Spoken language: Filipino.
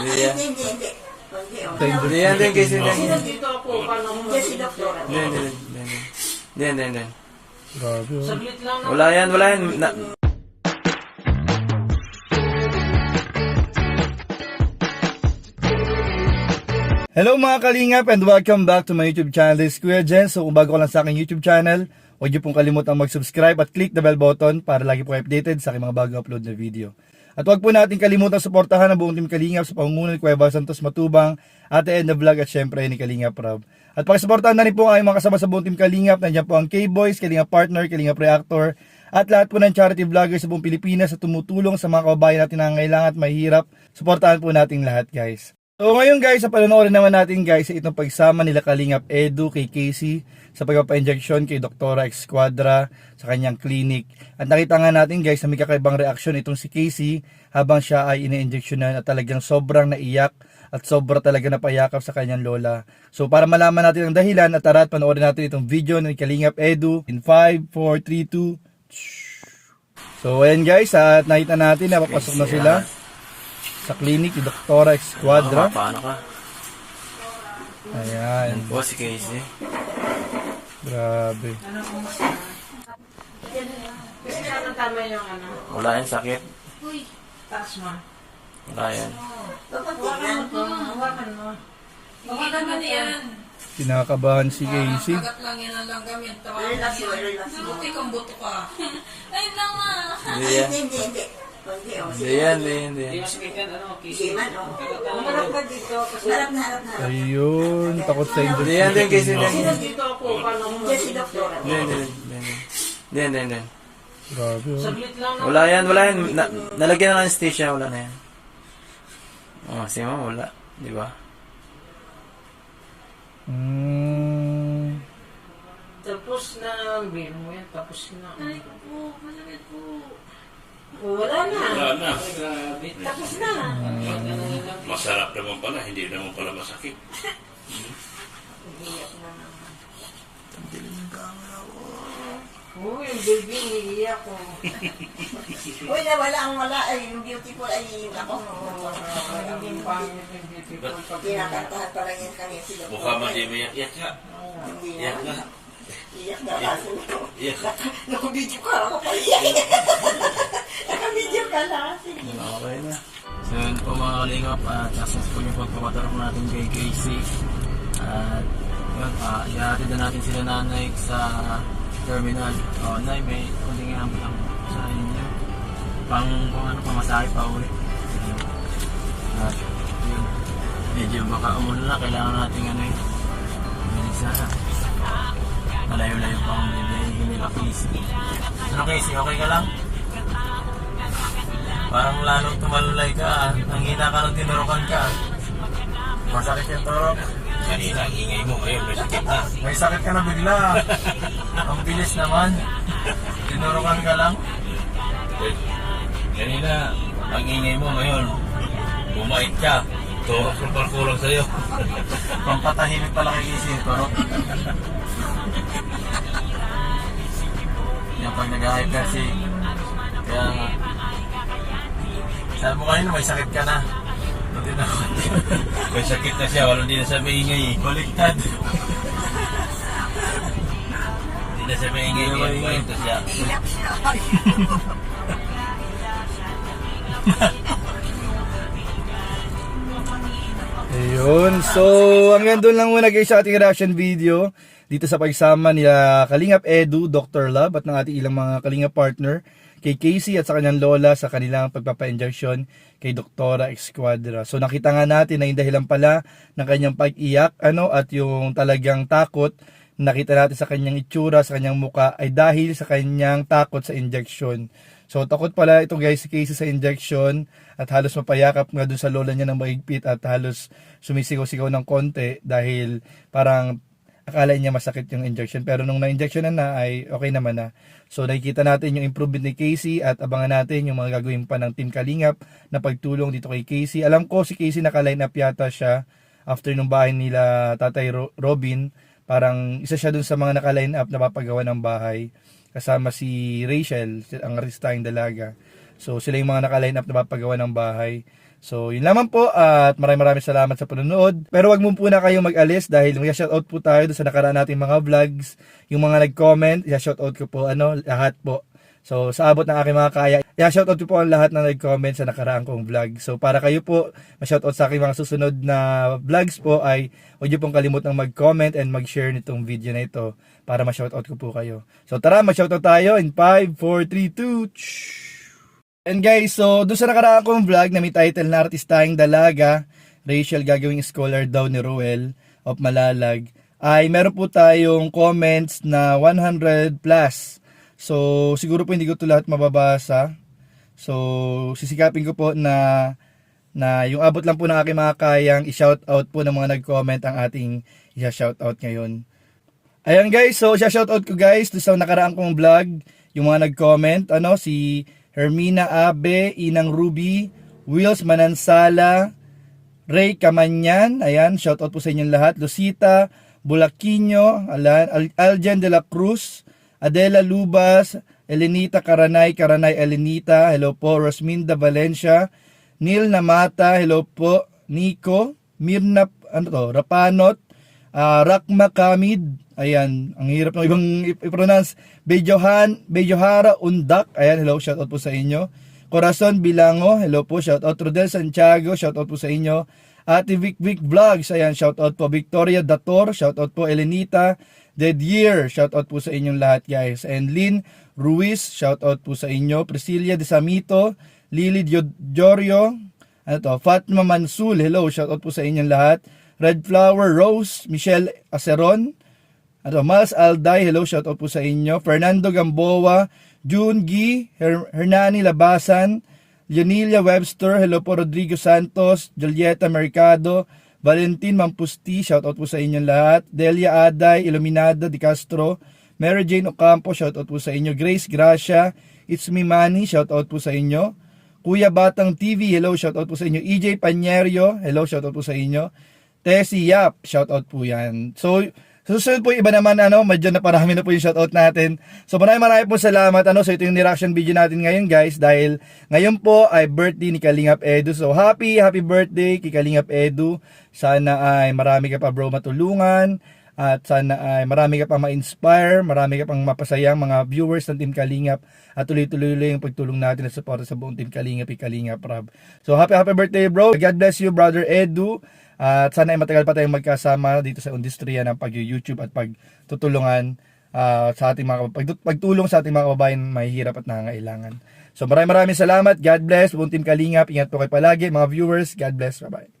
Hindi yan. Hindi, hindi, hindi. Hindi. Hindi yan din kasi hindi. Sino Hindi, dito ako? Paano mo si Doktor? hindi, hindi. Hindi, hindi, hindi. Grabe oh. Saglit lang. Wala yan, wala yan. Na, Hello mga kalingap and welcome back to my YouTube channel. This is Kuya Jen. So kung bago ka lang sa aking YouTube channel, huwag niyo pong kalimutang mag-subscribe at click the bell button para lagi po updated sa aking mga bago upload na video. At huwag po natin kalimutang suportahan ang buong team Kalingap sa pangunguna ni Val Santos Matubang, Ate Edna Vlog at syempre ni Kalingap Rob. At pakisuportahan na rin po ang mga kasama sa buong team Kalingap. Nandiyan po ang K-Boys, Kalingap Partner, Kalingap Reactor, at lahat po ng charity vloggers sa buong Pilipinas sa tumutulong sa mga kababayan natin na nangangailangan at mahihirap. Suportahan po natin lahat guys. So ngayon guys, sa panonoorin naman natin guys sa itong pagsama nila Kalingap Edu kay Casey sa pagpapa-injection kay Doktora Esquadra sa kanyang clinic. At nakita nga natin guys na may kakaibang reaksyon itong si Casey habang siya ay ine-injectionan at talagang sobrang naiyak at sobra talaga napayakap sa kanyang lola. So para malaman natin ang dahilan at tara at panoorin natin itong video ni Kalingap Edu in 5, 4, 3, 2, So ayan guys, at nakita natin na papasok na sila sa clinic ni Doktora Esquadra. paano ka? Ayan, Yan po si Casey. Grabe. Kasi ano tama yung ano. Wala yan sakit. Taas mo. Wala yan. Hawakan mo. Hawakan mo. Hawakan mo yan. Kinakabahan si Casey. Kagat lang yan ang lang gamit. Tawagan mo. Buti kang buto ka. Ayun lang ah. Hindi. Hindi, hindi, hindi. Hindi, oh. Hindi yan, hindi, hindi. Hindi masakit yan, ano, Hindi kisi. man, oh. Umarap ka dito. Kasi Harap na, harap na, harap. Ayun, takot sa Hindi yan. Hindi, Sino hindi, dito ako? Mo Hindi, si Doktor. hindi. Hindi, hindi. Hindi, hindi, hindi. Grabe oh. Saglit lang na. Wala yan, wala yan. Na, nalagyan ng anesthesia, wala na yan. Oh, si mama wala. Di ba? Mm, Tapos na, bin mo yan. Tapos na. Ay po. Masakit po. Wala na. Wala na. Tapos na. Masarap naman pala, hindi naman pala masakit. Iiyak na naman. Oo, yung baby, umiiyak ko. Uy, nawala ang wala. Ay, yung beautiful ay ako. Yung beautiful. Pag Kinakantahan pa lang yan kanina si Doktor. Mukha man di mayak yak ka. Hindi Yak na. ka. Iyak na kaso ko. Yak ka. Nakabidyo ka ako pa iyak. Nakabidyo ka na. Sige. Okay na. So yun po mga kalingap at successful yung pagpapatarong natin kay Casey. At yun, uh, ihatid na natin sila nanay sa terminal. O, nay, may kunting ihambol lang sa inyo. Pang, kung ano, pamasahe pa uwi. At yun, medyo baka umulan na, kailangan natin ano eh. Binig. Malayo-layo pa ang bibigyan nila Casey. Ano Casey, okay ka lang? Parang lalong tumalulay ka. ah. Nanghina ka nung tinurukan ka. Masakit yung turok. Kanina, ang ingay mo ngayon, may sakit na. May sakit ka na bigla. Ang bilis naman. Tinurukan ka lang. Eh, Kanina, ang ingay mo ngayon, bumait ka. Turok yung parkulang sa'yo. Pampatahimik pala kay Casey yung turok. Yan pag nag-hyper Kaya nga. Sabi mo kanina may sakit ka na. Nung tinurukan ka. May sakit na siya, walang di na sa maingay. eh. Baliktad. Hindi na sa maingay, Hindi na maingay. kwento siya. Ayun. So, hanggang doon lang muna guys sa ating reaction video dito sa pagsama nila Kalingap Edu, Dr. Love at ng ating ilang mga Kalingap partner kay Casey at sa kanyang lola sa kanilang pagpapa-injection kay Doktora Esquadra. So nakita nga natin na yung dahilan pala ng kanyang pag-iyak ano at yung talagang takot nakita natin sa kanyang itsura, sa kanyang muka ay dahil sa kanyang takot sa injection. So takot pala ito guys si Casey sa injection at halos mapayakap nga dun sa lola niya ng mahigpit at halos sumisigaw-sigaw ng konti dahil parang akala niya masakit yung injection pero nung na-injection na na ay okay naman na. So nakikita natin yung improvement ni Casey at abangan natin yung mga gagawin pa ng Team Kalingap na pagtulong dito kay Casey. Alam ko si Casey naka-line up yata siya after nung bahay nila Tatay Ro- Robin. Parang isa siya dun sa mga naka-line up na papagawa ng bahay kasama si Rachel, ang artistahing dalaga. So sila yung mga naka-line up na papagawa ng bahay. So, yun lamang po at maraming maraming salamat sa panonood. Pero wag mo po na kayong mag-alis dahil may shoutout po tayo sa nakaraan nating mga vlogs. Yung mga nag-comment, i-shoutout ko po ano, lahat po. So, sa abot ng aking mga kaya, i-shoutout ko po ang lahat na nag-comment sa nakaraan kong vlog. So, para kayo po, ma-shoutout sa aking mga susunod na vlogs po ay huwag niyo pong kalimutang mag-comment and mag-share nitong video na ito para ma-shoutout ko po kayo. So, tara, mag-shoutout tayo in 5, 4, 3, 2, And guys, so doon sa nakaraan kong vlog na may title na Artistahing Dalaga, Rachel gagawing scholar daw ni Ruel of Malalag, ay meron po tayong comments na 100 plus. So siguro po hindi ko ito lahat mababasa. So sisikapin ko po na na yung abot lang po ng aking mga kayang i-shout out po ng mga nag-comment ang ating i-shout out ngayon. Ayan guys, so shout out ko guys doon sa nakaraan kong vlog, yung mga nag-comment, ano, si Hermina Abe, Inang Ruby, Wills Manansala, Ray Camanyan, ayan, shout out po sa inyong lahat, Lucita, Bulaquino, Aljan de la Cruz, Adela Lubas, Elenita Karanay, Karanay Elenita, hello po, Rosminda Valencia, Neil Namata, hello po, Nico, Mirna, ano to, Rapanot, Ah, Rakma Kamid, ayan, ang hirap ng ibang i-pronounce. Bejohan, Bejohara Undak, ayan, hello, shout out po sa inyo. Corazon Bilango, hello po, shout out. Rodel Santiago, shout out po sa inyo. Ate Vic Vic Vlogs, ayan, shout out po. Victoria Dator, shout out po. Elenita Dead Year, shout out po sa inyong lahat guys. And Lynn Ruiz, shout out po sa inyo. Priscilla De Samito, Lily Dio- Jorio, ano to, Fatma Mansul, hello, shout out po sa inyong lahat. Red Flower Rose, Michelle Aceron, ano, Miles Alday, hello, shout out po sa inyo. Fernando Gamboa, June Gi, Her- Hernani Labasan, Leonilia Webster, hello po Rodrigo Santos, Julieta Mercado, Valentin Mampusti, shout out po sa inyong lahat. Delia Aday, Iluminada Di Castro, Mary Jane Ocampo, shout out po sa inyo. Grace Gracia, It's Me Manny, shout out po sa inyo. Kuya Batang TV, hello, shout out po sa inyo. EJ Panyerio, hello, shout out po sa inyo. Tessie Yap, shout out po yan. So, susunod po, iba naman, ano, medyo na parami na po yung shoutout natin. So, maraming maraming po salamat, ano, so ito yung reaction video natin ngayon, guys, dahil ngayon po ay birthday ni Kalingap Edu. So, happy, happy birthday kay Kalingap Edu. Sana ay marami ka pa, bro, matulungan. At sana ay marami ka pa ma-inspire, marami ka pang mapasayang mga viewers ng Team Kalingap at tuloy-tuloy lang yung pagtulong natin at suporta sa buong Team Kalingap, Kalingap Rab. So happy happy birthday bro. God bless you brother Edu. At sana ay matagal pa tayong magkasama dito sa industriya ng pag-YouTube at pagtutulungan ah, sa ating mga pag- pagtulong sa ating mga kababayan mahihirap at nangangailangan. So maraming maraming salamat. God bless. Buong Team Kalingap. Ingat po kayo palagi. Mga viewers, God bless. Bye-bye.